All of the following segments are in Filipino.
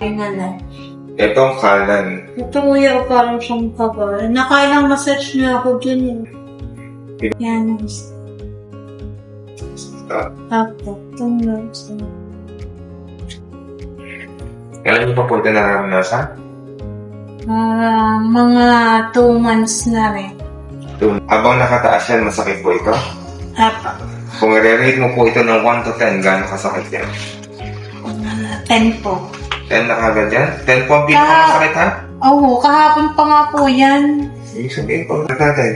Tingnan Itong kanan. Ito kuya, parang siyang kaba. Nakailang massage niya ako dyan eh. Yan. Ito. Apo. Tumulong. Kailan niyo pa po ito nararanasan? Ah, mga two months na rin. Ito. Habang nakataas yan, masakit po ito? Apo. Kung i-rate mo po ito ng 1 to 10, gaano kasakit yan? Ah, ten po. 10 na kagad yan? 10 po ang pinakamasakit ha? Oo, kahapon pa nga po yan. Ibig sabihin po natin.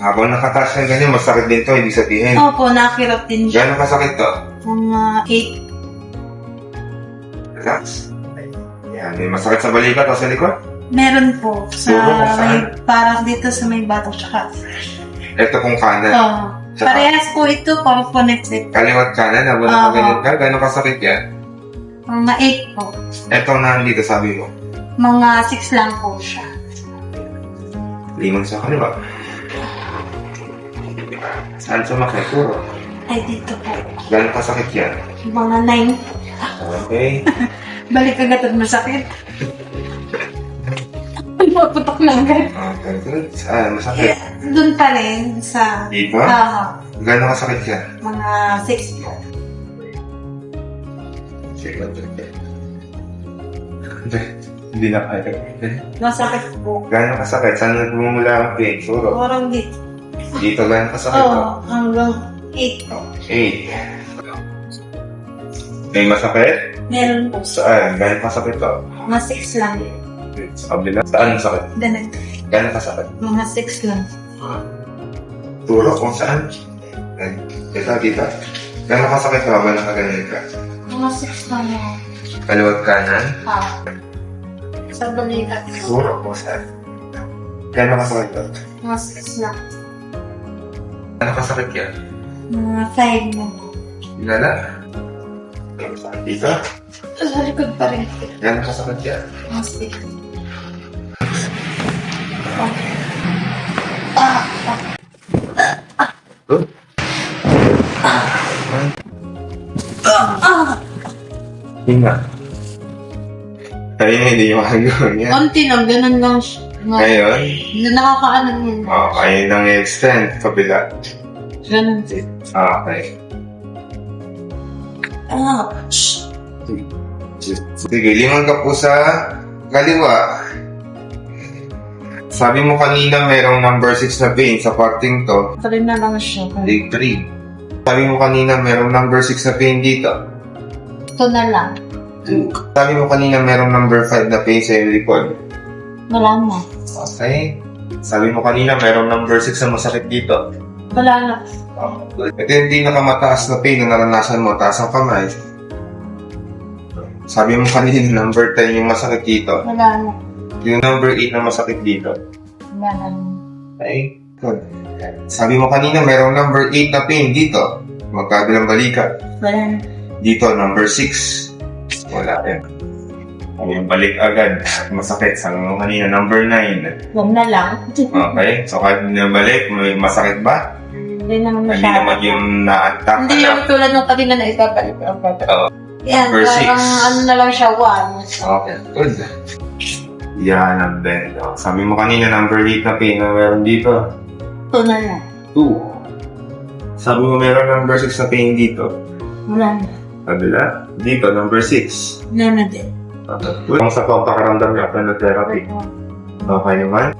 Habang nakataas yan ganyan, masakit din to, ibig sabihin. Opo, nakirap din siya. Gaano kasakit to? Mga eight. Relax. Yan, may masakit sa balikat o sa likod? Meron po. Sa kung saan? may, parang dito sa may batok tsaka. Ito kung kanan. Oo. Tsaka- Parehas po ito, parang connected. Kaliwat kanan, habang Oo. nakaganyan ka, gaano kasakit yan? Mga eight po. Ito na dito sabi mo. Mga six lang po siya. Limang sa kaliwa. Saan sumakit? Puro. Ay, dito po. Gaano kasakit yan? Mga nine. Okay. Balik agad at masakit. Maputok na agad. Okay, good. Saan? Masakit? Doon pa rin sa... Dito? Ah, Gaano kasakit yan? mga six po. Hindi. Hindi na kaya. Masakit po. Gaano kasakit? Saan nagmumula ang pain? Puro. Parang dito. Dito gaano kasakit Oo, to? hanggang po. Eight. May masakit? Meron po. Saan? Gaano kasakit to? Mga six lang. Sa kabila? Saan sakit? Ganun. Gaano kasakit? Mga six lang. Turo kung saan? Ay, Ito, dito. Gaano kasakit ka habang nakaganyan ka? Mga six lang ako. Kaliwat kanan? Ah. Sa balikat po. Turo kung saan? Gaano kasakit to? Mga six lang. Gaano kasakit yan? Mga five na. Lala? Saan? Dito? Sa likod pa rin. Gaano kasakit yan? Mga six. Ah, ah, Good. ah. Hinga. Ayun, hindi yung hanggang yan. Konti lang, ganun lang siya. Ngayon, Nakakaano yun. oh, kayo nang extend kabila. Ganun din. Okay. Ah, shh. Sige, lingon ka po sa kaliwa. Sabi mo kanina merong number 6 na vein sa parting to, rin na lang siya. leg 3. Sabi mo kanina merong number 6 na vein dito. Ito na lang. Sabi mo kanina merong number 5 na vein sa likod. Wala na. Okay. Sabi mo kanina merong number 6 na masakit dito. Wala na. Ito yung pinakamataas na pain na naranasan mo, taas ang kamay. Sabi mo kanina number 10 yung masakit dito. Wala na. Yung number 8 na masakit dito. Wala na. Okay, good. Sabi mo kanina, merong number 8 na pain dito. Magkabilang balikat. Wala na. Dito, number 6. Wala yan. Yung balik agad. Masakit. Mo kanina, number 9. Huwag na lang. Okay, so kahit hindi na balik, may masakit ba? Hindi naman Hindi masyado. naman yung na-attack Hindi na. tulad ng kanina na ibabalik. Oo. Yan, Number six. parang ano na lang siya, one. Okay, good. Yan ang bend. Oh, Sabi mo kanina, number 8 na pain na meron dito. Ito na lang. 2. Sabi mo meron number 6 na pain dito. Wala na. Kabila. Dito, number 6. Wala na din. Okay. Kung sa pagpakaramdam niya, therapy. Okay naman?